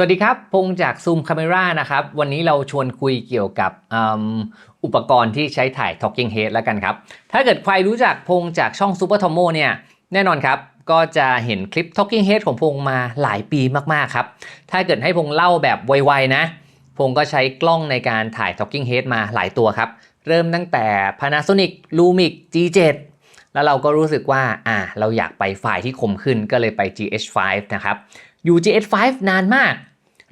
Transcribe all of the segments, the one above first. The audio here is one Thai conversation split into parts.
สวัสดีครับ พงษ์จาก Zoom Camera นะครับ วันนี้เราชวนคุยเกี่ยวกับอ,อุปกรณ์ที่ใช้ถ่าย Talking Head แล้วกันครับ ถ้าเกิดใครรู้จักพงษ์จากช่อง Super Tomo เนี่ยแน่นอนครับ ก็จะเห็นคลิป Talking Head ของพงษ์มาหลายปีมาก ๆ ครับ ถ้าเกิดให้พงษ์เล่าแบบไว ๆ นะ พงษ์ก็ใช้กล้องในการถ่าย Talking Head มาหลายตัวครับ เริ่มตั้งแต่ Panasonic Lumix G7 แล้วเราก็รู้สึกว่าอ่าเราอยากไปไฟล์ที่คมขึ้นก็เลยไป GH5 นะครับอยู่ GH5 นานมาก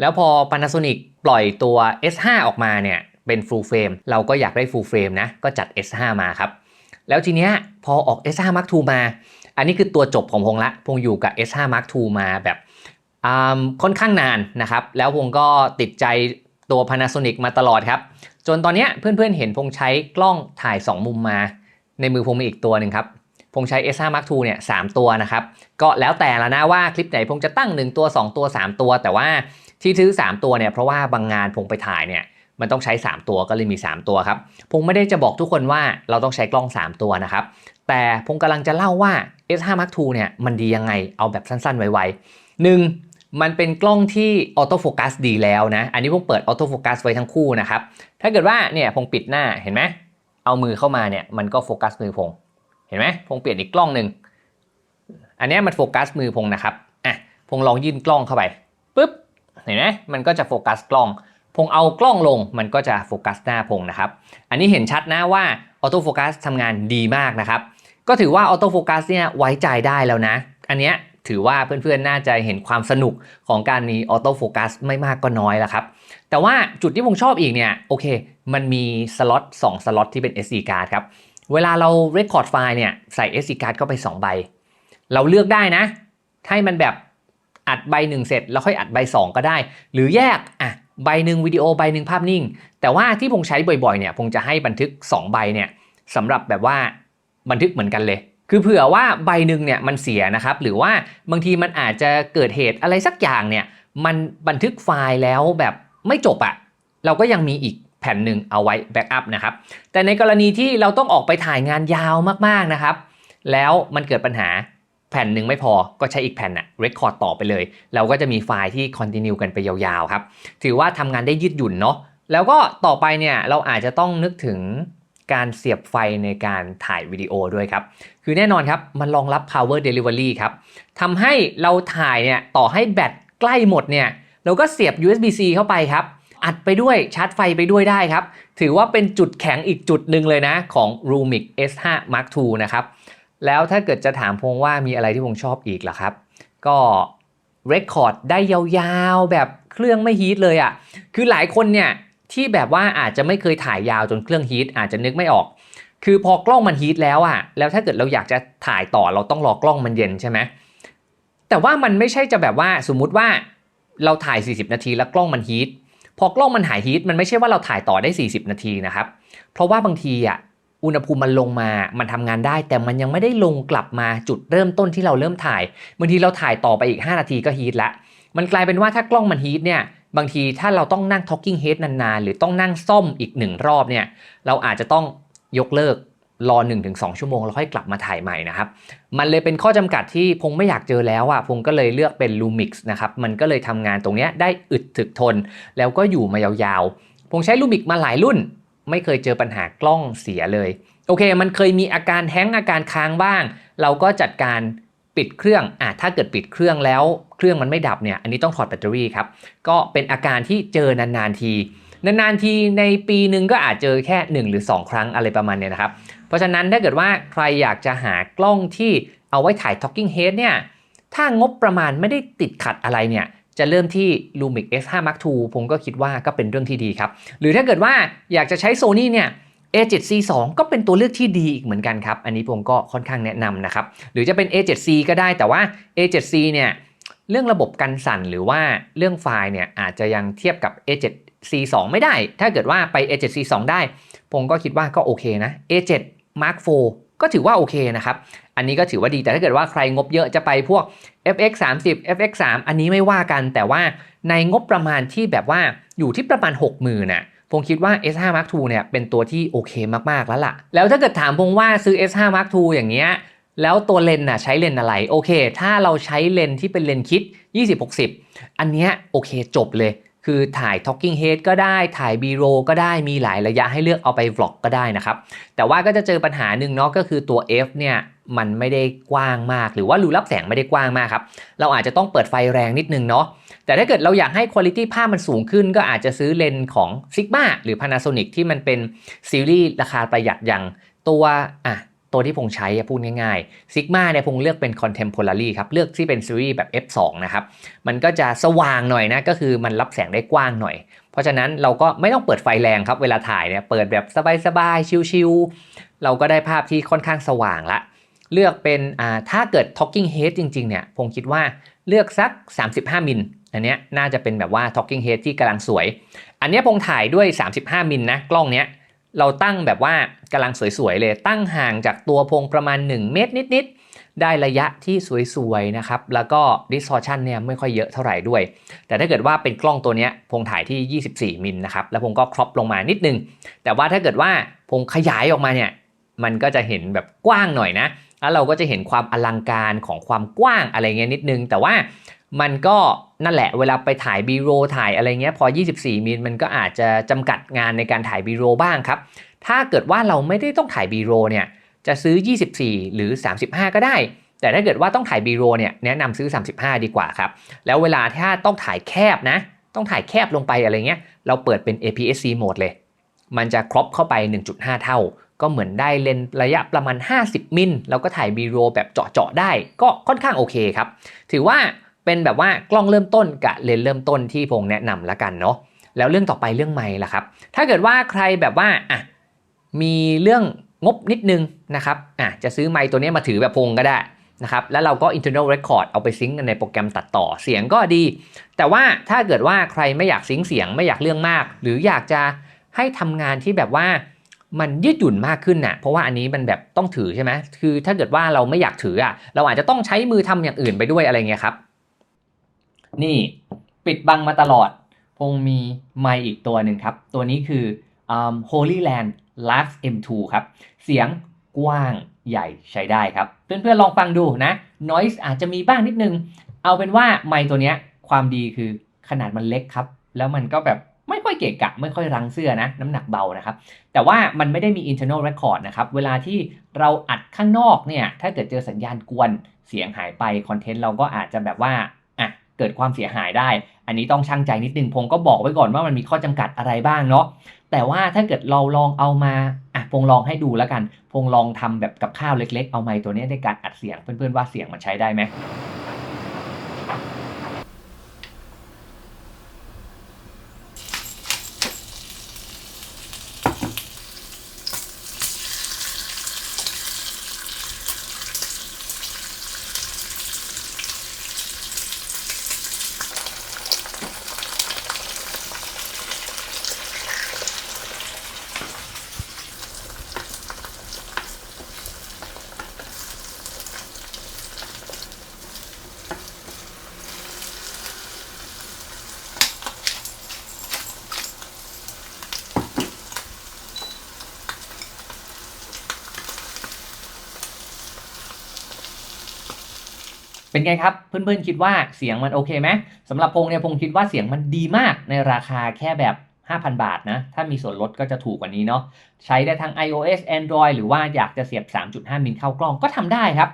แล้วพอ Panasonic ปล่อยตัว S5 ออกมาเนี่ยเป็น full frame เราก็อยากได้ full frame นะก็จัด S5 มาครับ แล้วทีเนี้ยพอออก S5 Mark II มา อันนี้คือตัวจบของพงละพงอยู่กับ S5 Mark II มาแบบค่อนข้างนานนะครับ แล้วพงก็ติดใจตัว Panasonic มาตลอดครับ จนตอนเนี้ยเพื่อนๆเห็นพงใช้กล้องถ่าย 2 มุมมา ในมือพงมีอีกตัวหนึ่งครับพงใช้ S5 Mark II เนี่ยสตัวนะครับ ก็แล้วแต่ละนะว่าคลิปไหนพงจะตั้ง 1 ตัว 2 ตัว 3 ตัว แต่ว่า ที่ซื้อ 3 ตัวเนี่ยเพราะว่าบางงานพงไปถ่ายเนี่ยมันต้องใช้ 3 ตัวก็เลยมี 3 ตัวครับพงไม่ได้จะบอกทุกคนว่าเราต้องใช้กล้อง 3 ตัวนะครับ แต่พงกำลังจะเล่าว่า S5 Mark II เนี่ยมันดียังไงเอาแบบสั้นๆ ไวๆหนึ่งมันเป็นกล้องที่ออโต้โฟกัสดีแล้วนะ อันนี้พงเปิดออโต้โฟกัสไว้ทั้งคู่นะครับ ถ้าเกิดว่าเนี่ยพงปิดหน้าเห็นไหมเอามือเข้ามาเนี่ยมันก็โฟกัสมือพงเห็นไหมพงเปลี่ยนอีกกล้องหนึ่งอันนี้มันโฟกัสมือพงนะครับอะพงลองยื่นกล้องเข้าไปปุ๊บ เห็นไหมมันก็จะโฟกัสกล้อง พงเอากล้องลงมันก็จะโฟกัสหน้าพงนะครับ อันนี้เห็นชัดนะว่าออโต้โฟกัสทำงานดีมากนะครับ ก็ถือว่าออโต้โฟกัสเนี่ยไว้ใจได้แล้วนะ อันเนี้ยถือว่าเพื่อนๆ น่าจะเห็นความสนุกของการมีออโต้โฟกัสไม่มากก็น้อยแล้วครับ แต่ว่าจุดที่ผมชอบอีกเนี่ย โอเค มันมีสล็อต2สล็อตที่เป็น SD card ครับ เวลาเรา record ไฟล์เนี่ย ใส่ SD card เข้าไป 2 ใบ เราเลือกได้นะ ให้มันแบบ อัดใบหนึ่งเสร็จแล้วค่อยอัดใบ 2 ก็ได้ หรือแยกอะใบหนึ่งวิดีโอใบหนึ่งภาพนิ่ง แต่ว่าที่ผมใช้บ่อยๆเนี่ยผมจะให้บันทึก 2 ใบเนี่ยสำหรับแบบว่าบันทึกเหมือนกันเลย คือเผื่อว่าใบหนึ่งเนี่ยมันเสียนะครับหรือว่าบางทีมันอาจจะเกิดเหตุอะไรสักอย่างเนี่ยมันบันทึกไฟล์แล้วแบบไม่จบอะเราก็ยังมีอีกแผ่นหนึ่งเอาไว้แบ็กอัพนะครับแต่ในกรณีที่เราต้องออกไปถ่ายงานยาวมากๆนะครับแล้วมันเกิดปัญหา แผ่นหนึ่งไม่พอก็ใช้อีกแผ่นอะเรคคอร์ดต่อไปเลย เราก็จะมีไฟล์ที่คอนติเนียกันไปยาวๆครับ ถือว่าทำงานได้ยืดหยุ่นเนาะ แล้วก็ต่อไปเนี่ยเราอาจจะต้องนึกถึงการเสียบไฟในการถ่ายวิดีโอด้วยครับ คือแน่นอนครับ มันรองรับ power delivery ครับทำให้เราถ่ายเนี่ยต่อให้แบตใกล้หมดเนี่ยเราก็เสียบ USB-C เข้าไปครับ อัดไปด้วยชาร์จไฟไปด้วยได้ครับ ถือว่าเป็นจุดแข็งอีกจุดหนึ่งเลยนะของ Lumix S5 Mark II นะครับ แล้วถ้าเกิดจะถามพงว่ามีอะไรที่พงชอบอีกล่ะครับ ก็เรคคอร์ดได้ยาวๆ แบบเครื่องไม่ฮีทเลยอะ่ะ คือหลายคนเนี่ยที่แบบว่าอาจจะไม่เคยถ่ายยาวจนเครื่องฮีทอาจจะนึกไม่ออก คือพอกล้องมันฮีทแล้วอะ่ะ แล้วถ้าเกิดเราอยากจะถ่ายต่อเราต้องรอกล้องมันเย็นใช่ไหมแต่ว่ามันไม่ใช่จะแบบว่าสมมุติว่าเราถ่าย 40 นาทีแล้วกล้องมันฮีทพอกล้องมันหายฮีทมันไม่ใช่ว่าเราถ่ายต่อได้ 40 นาทีนะครับ เพราะว่าบางทีอะ อุณหภูมิมันลงมา มันทำงานได้ แต่มันยังไม่ได้ลงกลับมาจุดเริ่มต้นที่เราเริ่มถ่าย บางทีเราถ่ายต่อไปอีก 5 นาทีก็ฮีทละ มันกลายเป็นว่าถ้ากล้องมันฮีทเนี่ย บางทีถ้าเราต้องนั่ง talking head นานๆ หรือต้องนั่งซ่อมอีกหนึ่งรอบเนี่ย เราอาจจะต้องยกเลิกรอ 1-2 ชั่วโมงแล้วค่อยกลับมาถ่ายใหม่นะครับ มันเลยเป็นข้อจำกัดที่พงไม่อยากเจอแล้วอะพงก็เลยเลือกเป็น Lumix นะครับ มันก็เลยทำงานตรงเนี้ยได้อึดถึกทน แล้วก็อยู่มายาวๆ พงใช้ Lumix มาหลายรุ่น ไม่เคยเจอปัญหากล้องเสียเลย โอเค มันเคยมีอาการแฮงอาการค้างบ้าง เราก็จัดการปิดเครื่องอะถ้าเกิดปิดเครื่องแล้วเครื่องมันไม่ดับเนี่ย อันนี้ต้องถอดแบตเตอรี่ครับ ก็เป็นอาการที่เจอนานๆที นานๆทีในปีหนึ่งก็อาจเจอแค่ 1 หรือ 2 ครั้งอะไรประมาณเนี้ยนะครับ เพราะฉะนั้นถ้าเกิดว่าใครอยากจะหากล้องที่เอาไว้ถ่าย Talking Head เนี่ย ถ้างบประมาณไม่ได้ติดขัดอะไรเนี่ย จะเริ่มที่ Lumix S5 Mark II ผมก็คิดว่าก็เป็นเรื่องที่ดีครับ หรือถ้าเกิดว่าอยากจะใช้ Sony เนี่ย A7C2 ก็เป็นตัวเลือกที่ดีอีกเหมือนกันครับ อันนี้ผมก็ค่อนข้างแนะนำนะครับ หรือจะเป็น A7C ก็ได้แต่ว่า A7C เนี่ยเรื่องระบบกันสั่นหรือว่าเรื่องไฟล์เนี่ยอาจจะยังเทียบกับ A7C2 ไม่ได้ ถ้าเกิดว่าไป A7C2 ได้ ผมก็คิดว่าก็โอเคนะ A7 Mark IV ก็ถือว่าโอเคนะครับ อันนี้ก็ถือว่าดีแต่ถ้าเกิดว่าใครงบเยอะจะไปพวก FX 30 FX 3อันนี้ไม่ว่ากัน แต่ว่าในงบประมาณที่แบบว่าอยู่ที่ประมาณ 60,000น่ะผมคิดว่า S5 Mark II เนี่ยเป็นตัวที่โอเคมาก ๆ แล้วล่ะ แล้วถ้าเกิดถามพงว่าซื้อ S5 Mark II อย่างเงี้ยแล้วตัวเลน์น่ะใช้เลนอะไร โอเค ถ้าเราใช้เลนที่เป็นเลนคิด 20-60 อันเนี้ยโอเคจบเลย คือถ่าย talking head ก็ได้ถ่าย b-roll ก็ได้มีหลายระยะให้เลือกเอาไป vlog ก็ได้นะครับ แต่ว่าก็จะเจอปัญหาหนึ่งเนาะก็คือตัว f เนี่ยมันไม่ได้กว้างมาก หรือว่ารูรับแสงไม่ได้กว้างมากครับ เราอาจจะต้องเปิดไฟแรงนิดนึงเนาะแต่ถ้าเกิดเราอยากให้คุณภาพภาพมันสูงขึ้น ก็อาจจะซื้อเลนส์ของ Sigma หรือ Panasonic ที่มันเป็นซีรีส์ราคาประหยัดอย่างตัวอะ ตัวที่พงใช้พูดง่ายๆ Sigma เนี่ยพงเลือกเป็น Contemporary ครับ เลือกที่เป็นซีรีส์แบบ f2 นะครับ มันก็จะสว่างหน่อยนะ ก็คือมันรับแสงได้กว้างหน่อย เพราะฉะนั้นเราก็ไม่ต้องเปิดไฟแรงครับ เวลาถ่ายเนี่ยเปิดแบบสบายๆ ชิลๆเราก็ได้ภาพที่ค่อนข้างสว่างละ เลือกเป็นอ่าถ้าเกิด talking head จริงๆเนี่ยผมคิดว่าเลือกสัก 35มิลอันเนี้ยน่าจะเป็นแบบว่า talking head ที่กำลังสวย อันเนี้ยพงถ่ายด้วย 35มิลนะกล้องเนี้ย เราตั้งแบบว่ากำลังสวยๆเลย ตั้งห่างจากตัวพงประมาณ 1 เมตรนิดๆ ได้ระยะที่สวยๆนะครับ แล้วก็ distortion เนี่ยไม่ค่อยเยอะเท่าไหร่ด้วย แต่ถ้าเกิดว่าเป็นกล้องตัวนี้พงถ่ายที่ 24 มิลนะครับ แล้วพงก็ครอปลงมานิดนึง แต่ว่าถ้าเกิดว่าพงขยายออกมาเนี่ย มันก็จะเห็นแบบกว้างหน่อยนะ แล้วเราก็จะเห็นความอลังการของความกว้างอะไรเงี้ยนิดนึง แต่ว่า มันก็นั่นแหละเวลาไปถ่ายบีโรถ่ายอะไรเงี้ยพอ 24 มิลมันก็อาจจะจำกัดงานในการถ่ายบีโรบ้างครับ ถ้าเกิดว่าเราไม่ได้ต้องถ่ายบีโรเนี่ยจะซื้อ 24 หรือ 35 ก็ได้ แต่ถ้าเกิดว่าต้องถ่ายบีโรเนี่ยแนะนำซื้อ 35 ดีกว่าครับ แล้วเวลาถ้าต้องถ่ายแคบนะ ต้องถ่ายแคบลงไปอะไรเงี้ย เราเปิดเป็น APS-C โหมดเลย มันจะครอปเข้าไป 1.5 เท่า ก็เหมือนได้เลนระยะประมาณ 50 มิล แล้วก็ถ่ายบีโรแบบเจาะๆได้ ก็ค่อนข้างโอเคครับ ถือว่า เป็นแบบว่ากล้องเริ่มต้นกับเลนส์เริ่มต้นที่พงแนะนำละกันเนาะแล้วเรื่องต่อไปเรื่องไมค์ล่ะครับ ถ้าเกิดว่าใครแบบว่าอะมีเรื่องงบนิดนึงนะครับอะจะซื้อไมค์ตัวนี้มาถือแบบพงก็ได้นะครับแล้วเราก็ internal record เอาไปซิงก์กันในโปรแกรมตัดต่อเสียงก็ดี แต่ว่าถ้าเกิดว่าใครไม่อยากซิงค์เสียงไม่อยากเรื่องมาก หรืออยากจะให้ทำงานที่แบบว่ามันยืดหยุ่นมากขึ้นน่ะเพราะว่าอันนี้มันแบบต้องถือใช่ไหมคือถ้าเกิดว่าเราไม่อยากถืออะเราอาจจะต้องใช้มือทำอย่างอื่นไปด้วยอะไรเงี้ยครับ นี่ปิดบังมาตลอดพงมีไมค์อีกตัวหนึ่งครับ ตัวนี้คือ Holy Land Lux M2 ครับ เสียงกว้างใหญ่ใช้ได้ครับ เพื่อนๆลองฟังดูนะ Noise อาจจะมีบ้างนิดนึง เอาเป็นว่าไมค์ตัวนี้ความดีคือขนาดมันเล็กครับ แล้วมันก็แบบไม่ค่อยเกะกะ ไม่ค่อยรังเสื้อนะ น้ำหนักเบานะครับ แต่ว่ามันไม่ได้มี internal record นะครับ เวลาที่เราอัดข้างนอกเนี่ย ถ้าเกิดเจอสัญญาณกวนเสียงหายไป คอนเทนต์เราก็อาจจะแบบว่า เกิดความเสียหายได้ อันนี้ต้องชั่งใจนิดนึงพงก็บอกไว้ก่อนว่ามันมีข้อจำกัดอะไรบ้างเนาะแต่ว่าถ้าเกิดเราลองเอามาอะพงลองให้ดูแล้วกัน พงลองทำแบบกับข้าวเล็ก ๆ เอาไมค์ตัวนี้ในการอัดเสียงเพื่อนๆว่าเสียงมันใช้ได้ไหม ไงครับ เพื่อนๆคิดว่าเสียงมันโอเคไหมสำหรับพงเนี่ยพงคิดว่าเสียงมันดีมากในราคาแค่แบบ 5,000 บาทนะ ถ้ามีส่วนลดก็จะถูกกว่านี้เนาะใช้ได้ทั้ง iOS Android หรือว่าอยากจะเสียบ 3.5 มิลเข้ากล้องก็ทำได้ครับ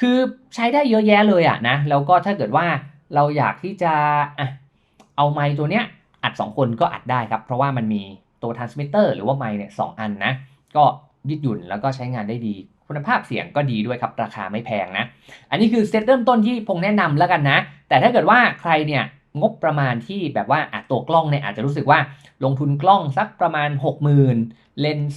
คือใช้ได้เยอะแยะเลยอะนะ แล้วก็ถ้าเกิดว่าเราอยากที่จะอะเอาไมค์ตัวเนี้ยอัด 2 คนก็อัดได้ครับ เพราะว่ามันมีตัว transmitter หรือว่าไมค์เนี่ยสอันนะ ก็ยืดหยุ่นแล้วก็ใช้งานได้ดี คุณภาพเสียงก็ดีด้วยครับ ราคาไม่แพงนะ อันนี้คือเซตเริ่มต้นที่พงแนะนำแล้วกันนะ แต่ถ้าเกิดว่าใครเนี่ยงบประมาณที่แบบว่าอะตัวกล้องเนี่ยอาจจะรู้สึกว่าลงทุนกล้องสักประมาณ 60,000 เลนส์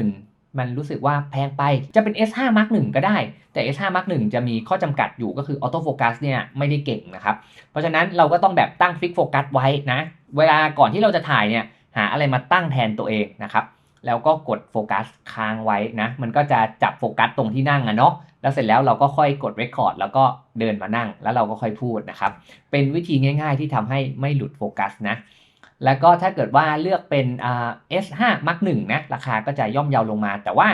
20,000 มันรู้สึกว่าแพงไปจะเป็น S5 Mark 1ก็ได้ แต่ S5 Mark 1จะมีข้อจำกัดอยู่ก็คือออโต้โฟกัสเนี่ยไม่ได้เก่งนะครับ เพราะฉะนั้นเราก็ต้องแบบตั้งฟิกโฟกัสไว้นะ เวลาก่อนที่เราจะถ่ายเนี่ยหาอะไรมาตั้งแทนตัวเองนะครับ แล้วก็กดโฟกัสค้างไว้นะ มันก็จะจับโฟกัสตรงที่นั่งอะเนาะแล้วเสร็จแล้วเราก็ค่อยกด Record แล้วก็เดินมานั่ง แล้วเราก็ค่อยพูดนะครับ เป็นวิธีง่ายๆที่ทำให้ไม่หลุดโฟกัสนะ แล้วก็ถ้าเกิดว่าเลือกเป็นอ่า S5 Mark 1นะ ราคาก็จะย่อมเยาวลงมา แต่ว่า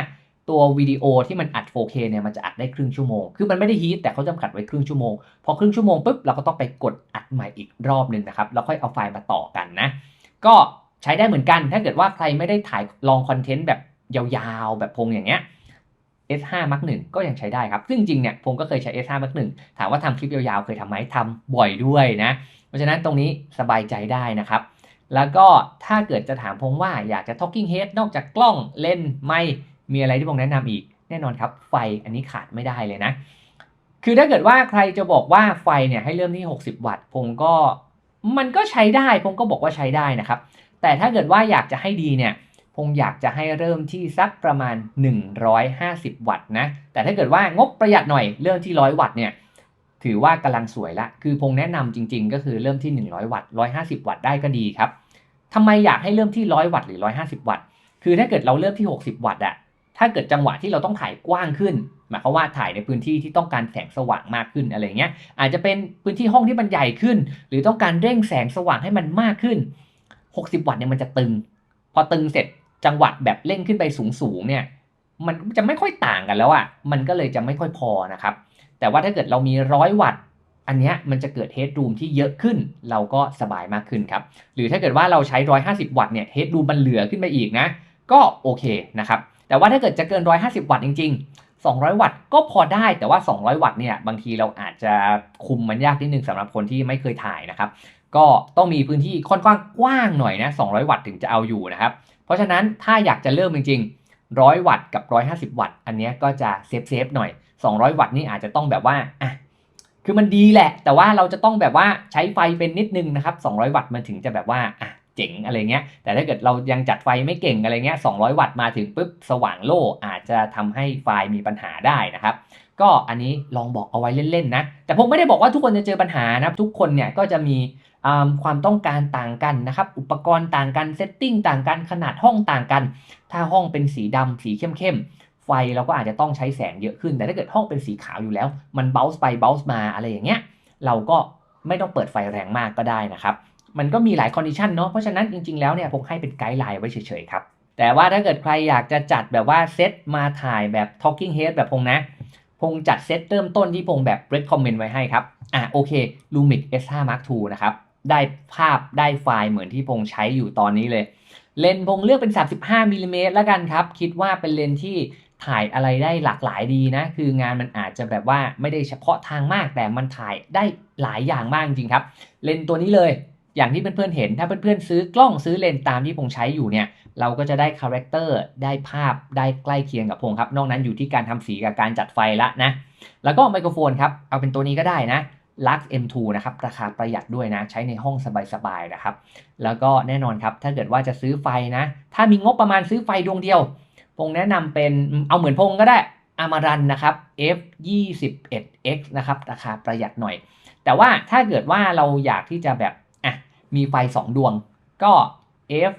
ตัววิดีโอที่มันอัด 4K เนี่ยมันจะอัดได้ครึ่งชั่วโมง คือมันไม่ได้ฮีทแต่เขาจำกัดไว้ครึ่งชั่วโมง พอครึ่งชั่วโมงปุ๊บเราก็ต้องไปกดอัดใหม่อีกรอบหนึ่งนะครับ แล้วค่อยเอาไฟล์มาต่อกันนะ ก็ ใช้ได้เหมือนกัน ถ้าเกิดว่าใครไม่ได้ถ่ายลองคอนเทนต์แบบยาวๆ แบบพงอย่างเงี้ย S5 Mark 1ก็ยังใช้ได้ครับ ซึ่งจริงเนี่ยผมก็เคยใช้ S5 Mark 1ถามว่าทำคลิปยาวๆ เคยทำไหมทำบ่อยด้วยนะ เพราะฉะนั้นตรงนี้สบายใจได้นะครับ แล้วก็ถ้าเกิดจะถามพงว่าอยากจะ Talking Head นอกจากกล้องเลนไม่มีอะไรที่พงแนะนำอีก แน่นอนครับ ไฟอันนี้ขาดไม่ได้เลยนะ คือถ้าเกิดว่าใครจะบอกว่าไฟเนี่ยให้เริ่มที่ 60 วัตต์ผมก็มันก็ใช้ได้ผมก็บอกว่าใช้ได้นะครับ แต่ถ้าเกิดว่าอยากจะให้ดีเนี่ยพงอยากจะให้เริ่มที่สักประมาณ 150 วัตต์นะ แต่ถ้าเกิดว่างบประหยัดหน่อยเริ่มที่ 100 วัตต์เนี่ยถือว่ากำลังสวยละ คือพงแนะนำจริง ๆ ก็คือเริ่มที่ 100 วัตต์ 150 วัตต์ได้ก็ดีครับทำไมอยากให้เริ่มที่ 100 วัตต์หรือ 150 วัตต์ คือถ้าเกิดเราเริ่มที่ 60 วัตต์อะถ้าเกิดจังหวะที่เราต้องถ่ายกว้างขึ้น หมายความว่าถ่ายในพื้นที่ที่ต้องการแสงสว่างมากขึ้นอะไรเงี้ย อาจจะเป็นพื้นที่ห้องที่มันใหญ่ขึ้น หรือต้องการเร่งแสงสว่างให้มันมากขึ้น 60 วัตต์เนี่ยมันจะตึง พอตึงเสร็จจังหวะแบบเร่งขึ้นไปสูงๆเนี่ย มันจะไม่ค่อยต่างกันแล้วอะ่ะ มันก็เลยจะไม่ค่อยพอนะครับ แต่ว่าถ้าเกิดเรามีร้อยวัตต์ อันเนี้ยมันจะเกิดเฮดรูมที่เยอะขึ้น เราก็สบายมากขึ้นครับ หรือถ้าเกิดว่าเราใช้ 150 วัตต์เนี่ยเฮดรูมมันเหลือขึ้นไปอีกนะ ก็โอเคนะครับ แต่ว่าถ้าเกิดจะเกิน 150 วัตต์จริง ๆ 200 วัตต์ก็พอได้แต่ว่า 200 วัตต์เนี่ยบางทีเราอาจจะคุมมันยากนิดนึงสำหรับคนที่ไม่เคยถ่ายนะครับ ก็ต้องมีพื้นที่ค่อนข้างกว้างหน่อยนะ 200 วัตต์ถึงจะเอาอยู่นะครับ เพราะฉะนั้นถ้าอยากจะเริ่มจริงๆ 100 วัตต์กับ 150 วัตต์ อันนี้ก็จะเซฟเซฟหน่อย 200 วัตต์นี่อาจจะต้องแบบว่าอะคือมันดีแหละ แต่ว่าเราจะต้องแบบว่าใช้ไฟเป็นนิดนึงนะครับ 200 วัตต์มันถึงจะแบบว่าอะเจ๋งอะไรเงี้ย แต่ถ้าเกิดเรายังจัดไฟไม่เก่งอะไรเงี้ย 200 วัตต์มาถึงปุ๊บสว่างโล่อาจจะทำให้ไฟมีปัญหาได้นะครับ ก็อันนี้ลองบอกเอาไว้เล่นๆนะ แต่ผมไม่ได้บอกว่าทุกคนจะเจอปัญหานะทุกคนเนี่ยก็จะมีความต้องการต่างกันนะครับ อุปกรณ์ต่างกันเซตติ้งต่างกันขนาดห้องต่างกัน ถ้าห้องเป็นสีดำสีเข้มๆไฟเราก็อาจจะต้องใช้แสงเยอะขึ้น แต่ถ้าเกิดห้องเป็นสีขาวอยู่แล้ว มันเบลส์ไปเบลส์มาอะไรอย่างเงี้ยเราก็ไม่ต้องเปิดไฟแรงมากก็ได้นะครับ มันก็มีหลายคอนดิชันเนาะเพราะฉะนั้นจริงๆแล้วเนี่ยผมให้เป็นไกด์ไลน์ไว้เฉยๆครับแต่ว่าถ้าเกิดใครอยากจะจัดแบบว่าเซตมาถ่ายแบบ Talking Head แบบพงนะ พงจัดเซตเริ่มต้นที่พงแบบ recommend ไว้ให้ครับ อะโอเค Lumix S5 Mark II นะครับ ได้ภาพได้ไฟล์เหมือนที่พงใช้อยู่ตอนนี้เลย เลนส์พงเลือกเป็น 35มิลลิเมตรแล้วกันครับ คิดว่าเป็นเลนส์ที่ถ่ายอะไรได้หลากหลายดีนะ คืองานมันอาจจะแบบว่าไม่ได้เฉพาะทางมาก แต่มันถ่ายได้หลายอย่างมากจริงครับ เลนส์ตัวนี้เลย อย่างที่เพื่อนๆเห็น ถ้าเพื่อนๆซื้อกล้องซื้อเลนส์ตามที่พงใช้อยู่เนี่ย เราก็จะได้คาแรคเตอร์ได้ภาพได้ใกล้เคียงกับพงครับนอกนั้นอยู่ที่การทำสีกับการจัดไฟละนะ แล้วก็ไมโครโฟนครับ เอาเป็นตัวนี้ก็ได้นะ Lux M2 นะครับ ราคาประหยัดด้วยนะ ใช้ในห้องสบายๆนะครับ แล้วก็แน่นอนครับ ถ้าเกิดว่าจะซื้อไฟนะ ถ้ามีงบประมาณซื้อไฟดวงเดียว พงแนะนำเป็นเอาเหมือนพงก็ได้อามารันนะครับ F 2 1 X นะครับราคาประหยัดหน่อย แต่ว่าถ้าเกิดว่าเราอยากที่จะแบบอะมีไฟ 2 ดวงก็ F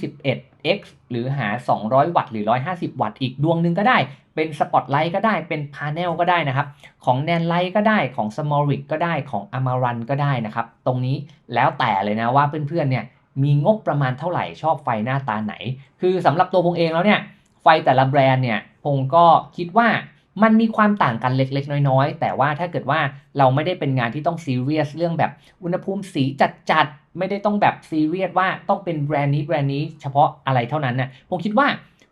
21 X หรือหา 200 วัตต์หรือ 150 วัตต์อีกดวงหนึ่งก็ได้ เป็นสปอตไลท์ก็ได้ เป็นพาเนลก็ได้นะครับ ของแนนไลท์ก็ได้ ของสมอริกก็ได้ ของ Amaran ก็ได้นะครับ ตรงนี้แล้วแต่เลยนะว่าเพื่อนๆเนี่ยมีงบประมาณเท่าไหร่ชอบไฟหน้าตาไหน คือสำหรับตัวพงเองแล้วเนี่ยไฟแต่ละแบรนด์เนี่ยพงก็คิดว่า มันมีความต่างกันเล็กๆ น้อยๆ แต่ว่าถ้าเกิดว่าเราไม่ได้เป็นงานที่ต้องซีเรียสเรื่องแบบอุณหภูมิสีจัดๆ ไม่ได้ต้องแบบซีเรียสว่าต้องเป็นแบรนด์นี้แบรนด์นี้เฉพาะอะไรเท่านั้นนะผมคิดว่า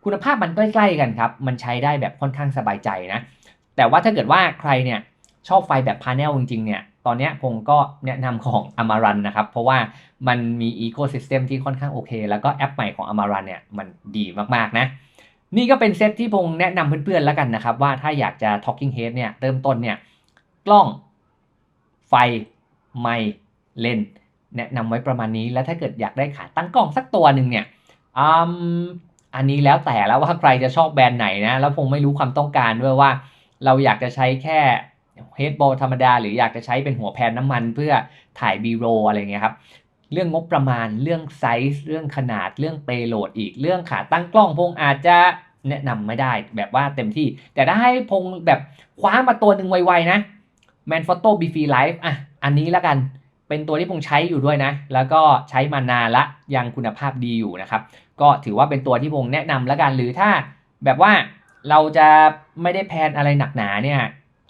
คุณภาพมันใกล้ๆกันครับ มันใช้ได้แบบค่อนข้างสบายใจนะ แต่ว่าถ้าเกิดว่าใครเนี่ยชอบไฟแบบพาเนลจริงๆเนี่ยตอนนี้ผมก็แนะนำของ Amaran นะครับ เพราะว่ามันมีอีโคซิสเต็มที่ค่อนข้างโอเค แล้วก็แอปใหม่ของ Amaran เนี่ยมันดีมากๆนะ นี่ก็เป็นเซตที่พงแนะนำเพื่อนๆแล้วกันนะครับ ว่าถ้าอยากจะ Talking Head เนี่ยเริ่มต้นเนี่ยกล้องไฟ ไมค์เลนแนะนำไว้ประมาณนี้ แล้วถ้าเกิดอยากได้ขาตั้งกล้องสักตัวหนึ่งเนี่ยออันนี้แล้วแต่แล้วว่าใครจะชอบแบรนด์ไหนนะ แล้วคงไม่รู้ความต้องการด้วยว่า เราอยากจะใช้แค่เฮดบอลธรรมดา หรืออยากจะใช้เป็นหัวแพนน้ำมันเพื่อถ่ายบีโรอะไรเงี้ยครับ เรื่องงบประมาณ เรื่องไซส์เรื่องขนาดเรื่องเปโหลดอีกเรื่องขาตั้งกล้องพงอาจจะแนะนำไม่ได้แบบว่าเต็มที่ แต่ถ้าให้พงแบบคว้ามาตัวหนึ่งไวๆนะ Manfrotto b f r e Life อะอันนี้แล้วกันเป็นตัวที่พงใช้อยู่ด้วยนะ แล้วก็ใช้มานานละยังคุณภาพดีอยู่นะครับ ก็ถือว่าเป็นตัวที่พงแนะนำแล้วกันหรือถ้าแบบว่าเราจะไม่ได้แพนอะไรหนักหนาเนี่ย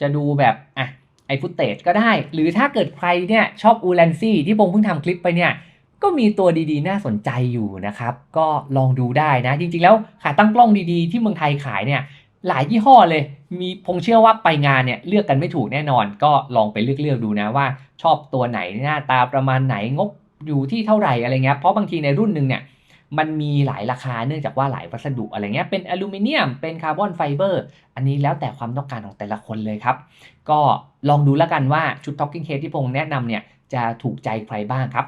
จะดูแบบอะ ไอฟุตเตจก็ได้ หรือถ้าเกิดใครเนี่ยชอบอูแลนซี่ที่ผมเพิ่งทำคลิปไปเนี่ยก็มีตัวดีๆ น่าสนใจอยู่นะครับ ก็ลองดูได้นะ จริงๆ แล้วขาตั้งกล้องดีๆ ที่เมืองไทยขายเนี่ยหลายยี่ห้อเลย มีพงเชื่อว่าไปงานเนี่ยเลือกกันไม่ถูกแน่นอน ก็ลองไปเลือกๆดูนะว่า ชอบตัวไหนหน้าตาประมาณไหนงบอยู่ที่เท่าไหร่อะไรเงี้ยเพราะบางทีในรุ่นหนึ่งเนี่ย มันมีหลายราคาเนื่องจากว่าหลายวัสดุอะไรเงี้ยเป็นอลูมิเนียมเป็นคาร์บอนไฟเบอร์อันนี้แล้วแต่ความต้องการของแต่ละคนเลยครับ ก็ลองดูแล้วกันว่าชุด Talking Head ที่พงแนะนำเนี่ยจะถูกใจใครบ้างครับ